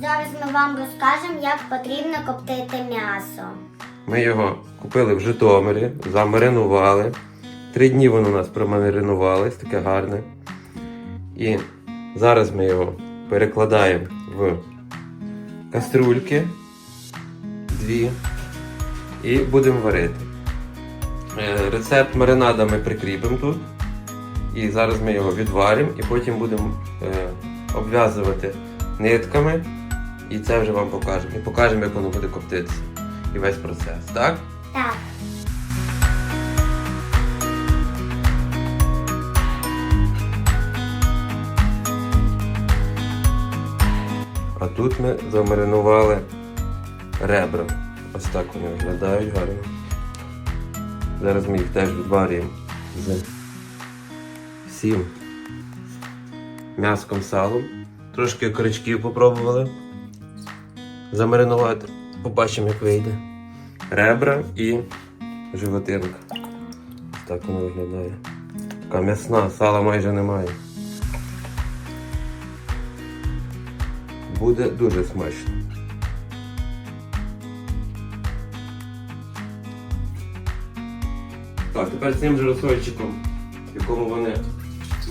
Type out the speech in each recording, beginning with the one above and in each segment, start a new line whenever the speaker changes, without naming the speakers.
Зараз ми вам розкажемо, як потрібно коптити м'ясо.
Ми його купили в Житомирі, замаринували. Три дні воно у нас промаринувалось, таке гарне. І зараз ми його перекладаємо в каструльки дві і будемо варити. Е, Рецепт маринада ми прикріпимо тут. І зараз ми його відваримо і потім будемо е, обв'язувати нитками. І це вже вам покажемо. І покажемо, як воно буде коптитися. І весь процес, так?
Так,
А тут ми замаринували ребра. Ось так вони виглядають гарно. Зараз ми їх теж відварюємо з всім м'яском салом. Трошки коричків попробували замаринувати. Побачимо, як вийде. Ребра і животинка. Так воно виглядає. Така м'ясна, сала майже немає. Буде дуже смачно. Так, тепер цим же розсольчиком, в якому вони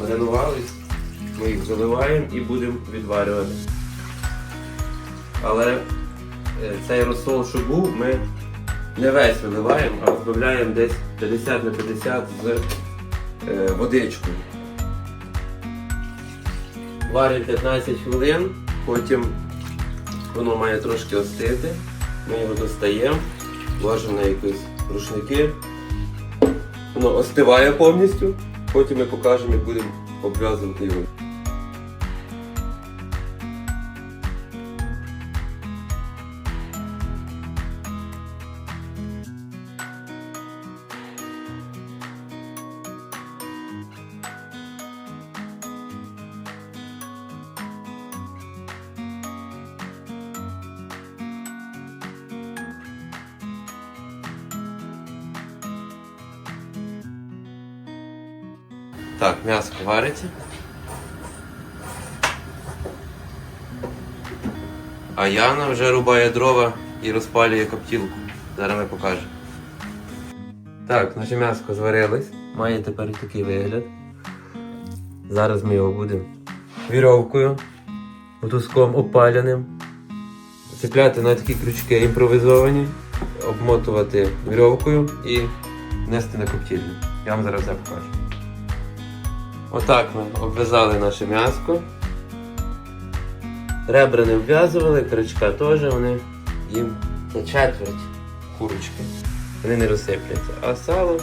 маринувались, ми їх заливаємо і будемо відварювати. Але е, цей розсол, що був, ми не весь виливаємо, а розбавляємо десь 50 на 50 з е, водичкою. Варимо 15 хвилин, потім воно має трошки остити. Ми його достаємо, ложимо на якісь рушники. Воно остиває повністю, потім ми покажемо, як будемо обв'язувати його. Так, м'ясо вариться. А Яна вже рубає дрова і розпалює коптілку. Зараз ми покажемо. Так, наше м'ясо зварилось. Має тепер такий вигляд. Зараз ми його будемо вірьовкою, мотузком опаляним. Цепляти на такі крючки імпровізовані, обмотувати вірьовкою і нести на коптільню. Я вам зараз все покажу. Отак ми обв'язали наше м'яско. Ребра не обв'язували, крючка теж, вони їм це четверть курочки. Вони не розсипляться. А сало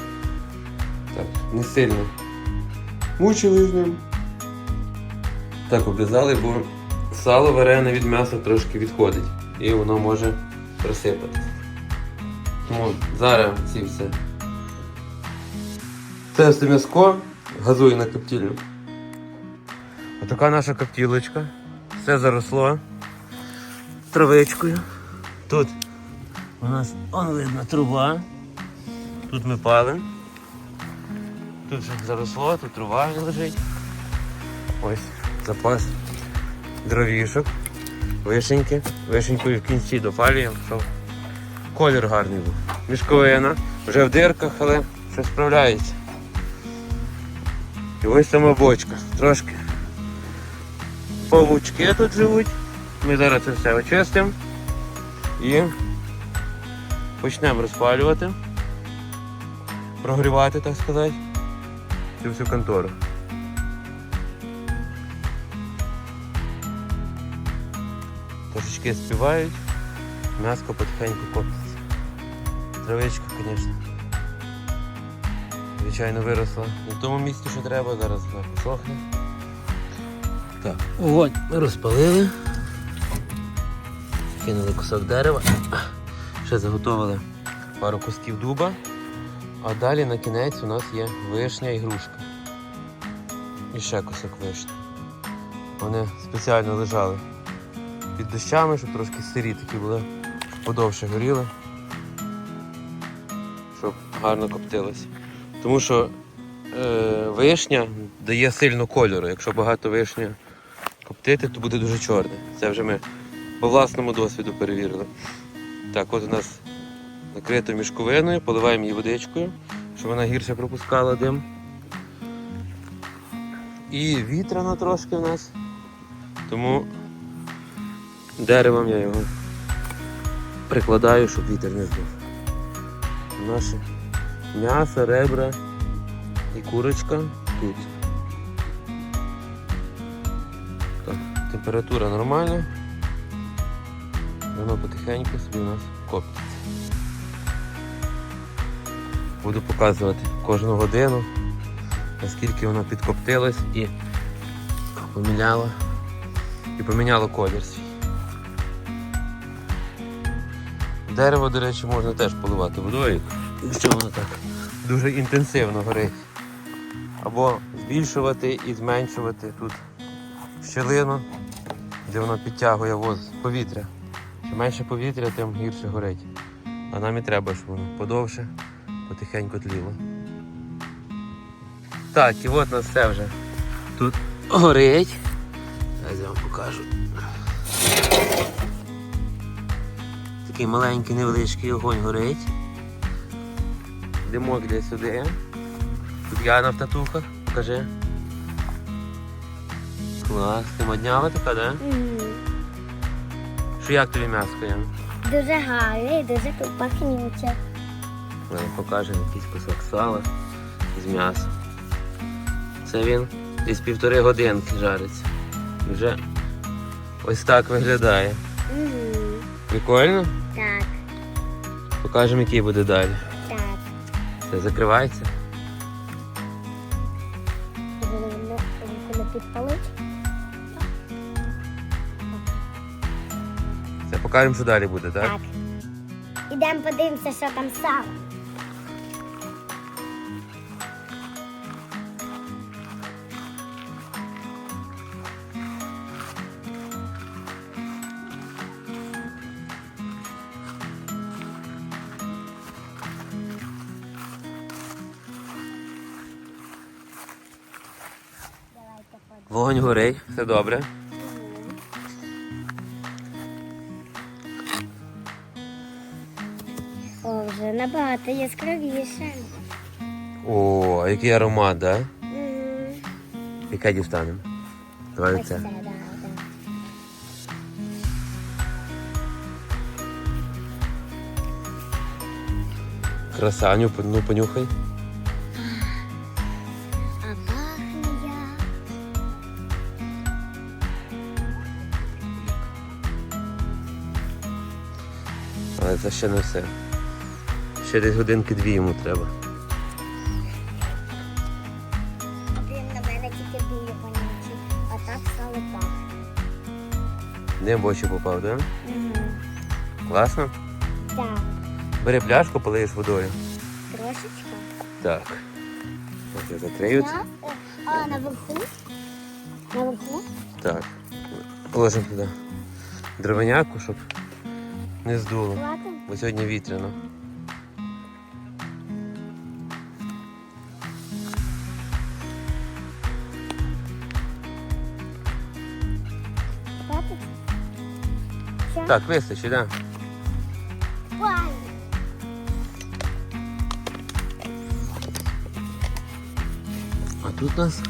так, не сильно мучили з ним. Так обв'язали, бо сало варене від м'яса трошки відходить і воно може розсипатися. Тому зараз ці все. Це все м'яско газую на коптільню. Отака наша коптілочка. Все заросло травичкою. Тут у нас он видно труба. Тут ми палимо. Тут вже заросло, тут труба лежить. Ось запас дровішок, вишеньки. Вишенькою в кінці допалюємо, щоб колір гарний був. Мішковина, вже в дирках, але все справляється. І ось сама бочка. Трошки павучки тут живуть. Ми зараз це все очистимо і почнемо розпалювати, прогрівати, так сказати, цю всю контору. Трошечки співають, м'яско потихеньку коптиться. Травичка, звісно. Звичайно, виросла не в тому місці, що треба, зараз вона посохне. Так, вогонь ми розпалили. Кинули кусок дерева. Ще заготовили пару кусків дуба. А далі на кінець у нас є вишня і грушка. І ще кусок вишні. Вони спеціально лежали під дощами, щоб трошки сирі такі були, подовше горіли, щоб гарно коптилося. Тому що е, вишня дає сильно кольору. Якщо багато вишня коптити, то буде дуже чорне. Це вже ми по власному досвіду перевірили. Так, от у нас накрито мішковиною, поливаємо її водичкою, щоб вона гірше пропускала дим. І вітряно трошки в нас. Тому деревом я його прикладаю, щоб вітер не здув. Наше м'ясо, ребра і курочка тут. Так, температура нормальна. Воно потихеньку собі у нас коптиться. Буду показувати кожну годину, наскільки воно підкоптилось і поміняло і поміняло колір свій. Дерево, до речі, можна теж поливати водою, якщо воно так дуже інтенсивно горить. Або збільшувати і зменшувати тут щілину, де воно підтягує воз повітря. Чим менше повітря, тим гірше горить. А нам і треба, щоб воно подовше, потихеньку тліло. Так, і от у нас все вже тут горить. Зараз я вам покажу. Такий маленький невеличкий огонь горить. Димок йде сюди. Тут Яна в татухах, покажи. Клас, ти моднява така, да? Що як тобі м'яско, Яна?
Дуже гарний і дуже пахнюче.
Покажемо якийсь кусок сала з м'яса. Це він десь півтори годинки жариться. Вже ось так виглядає. Прикольно?
Так,
Покажемо, який буде далі. Це закривається. Це покажемо, що далі буде, так?
Так. Ідемо подивимося, що там сало.
Вогонь горить, все добре.
О, вже набагато яскравіше.
О, який аромат, да?
М,
Яке дістанемо? Давай
Ось це,
це.
да, да.
Красаню, ну понюхай. Це ще не все. Ще десь годинки дві йому треба.
Він на мене тільки білі понюхи, а так сало пахне.
Дим в очі попав, да?
Угу.
Класно?
Так,
Бери пляшку, полиєш водою.
трошечки.
Так. Ось я закрию це.
А наверху? Наверху?
Так. Положимо туди дровиняку, щоб не здуло. Бо сьогодні вітряно. Так, вистачить, так? Да? А тут у нас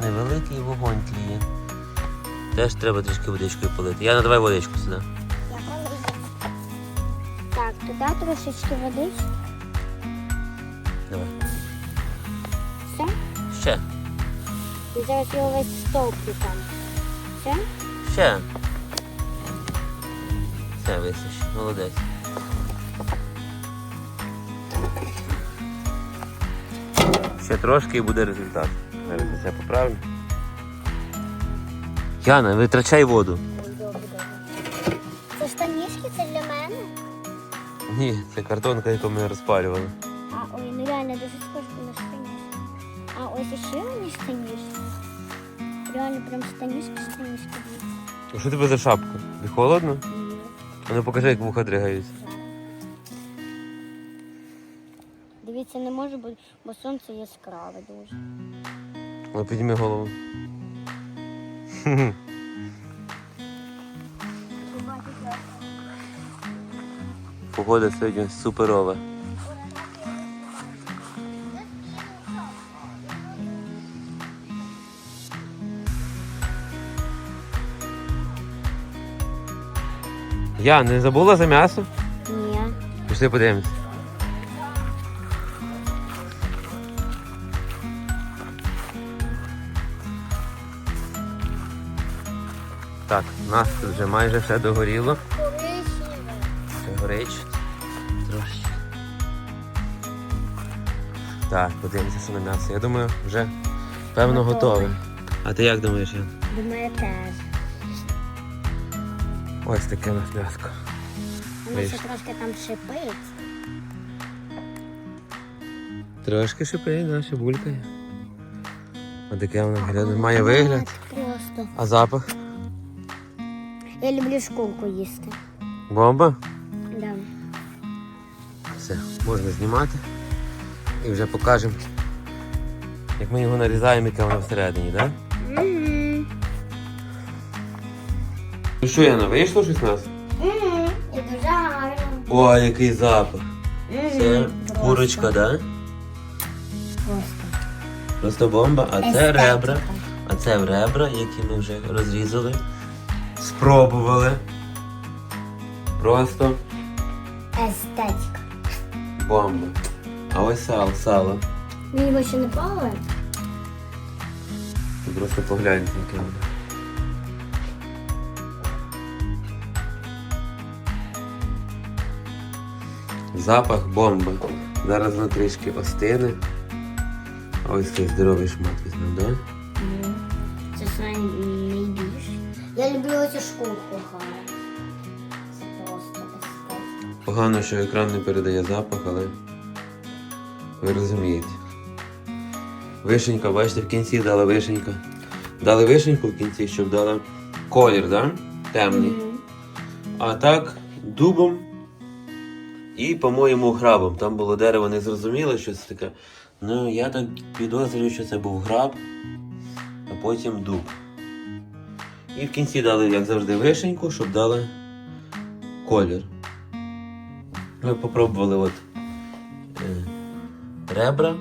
невеликий вогонь тліє. Теж треба трішки водичкою полити. Я надавай водичку сюди.
Так, туди трошечки водички.
Давай.
Все?
Ще.
І зараз його весь стовпі там. Все?
Ще. Все, вистачить. Молодець. Ще трошки і буде результат. Зараз це поправлю. Яна, витрачай воду.
Добре. Це штанішки, це для мене?
Ні, це картонка, яку ми розпалювали.
А, ой, ну реально дуже схоже на штанішки. А ось ще вони штанішки. Реально прям штанішки, штанішки.
А що тебе за шапка? Тобі холодно?
Ні,
А ну покажи, як вуха дригають.
Дивіться, не може бути, бо сонце яскраве дуже.
Ну, підніми голову. Погода сьогодні суперова. Я не забула за м'ясо?
Ні.
Пішли подивимось. У нас тут вже майже все догоріло. Ще горить. Трошки. Так, подивимося на м'ясо. Я думаю, вже певно
Готове.
А ти як думаєш, Ян?
Думаю, теж.
Ось таке нас м'яско.
Воно ще трошки там шипить.
Трошки шипить, да, ще булькає. Ось таке воно виглядає. Має вигляд.
Просто.
А запах?
Я люблю шкурку їсти.
Бомба?
Да.
Все, можна знімати. І вже покажемо, як ми його нарізаємо, яке воно всередині, так?
Угу.
Ну що, Яна, вийшло щось у нас?
Угу. І дуже гарно.
О, який запах. Це
Мгм.
курочка, так? Да?
Просто.
Просто бомба, а це
Естетика.
ребра. А це ребра, які ми вже розрізали. Спробували. Просто
Естетика.
бомба. А ось сало, сало.
Мені його ще не пали.
Ти просто погляньте, яке воно. Запах бомба. Зараз воно трішки остине. А ось цей здоровий шмат візьмемо, так?
Шкурку гарно. Просто естетика.
Погано, що екран не передає запах, але ви розумієте. Вишенька, бачите, в кінці дала вишенька. Дали вишеньку в кінці, щоб дала колір, да? темний.
Мгм.
А так, дубом і, по-моєму, грабом. Там було дерево незрозуміле, щось таке. Ну, я так підозрюю, що це був граб, а потім дуб. І в кінці дали, як завжди, вишеньку, щоб дали колір. Ми попробували от е, ребра.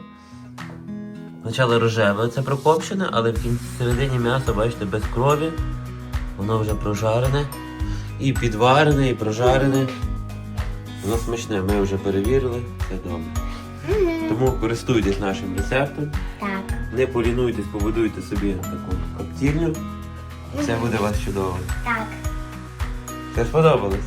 Спочатку рожеве це прокопчене, але в кінці середині м'ясо, бачите, без крові. Воно вже прожарене. І підварене, і прожарене. Воно смачне, ми вже перевірили, все добре. Тому користуйтесь нашим рецептом,
Так.
не полінуйтесь, побудуйте собі таку коптільню. Все буде у вас чудово.
Так.
Це сподобалось?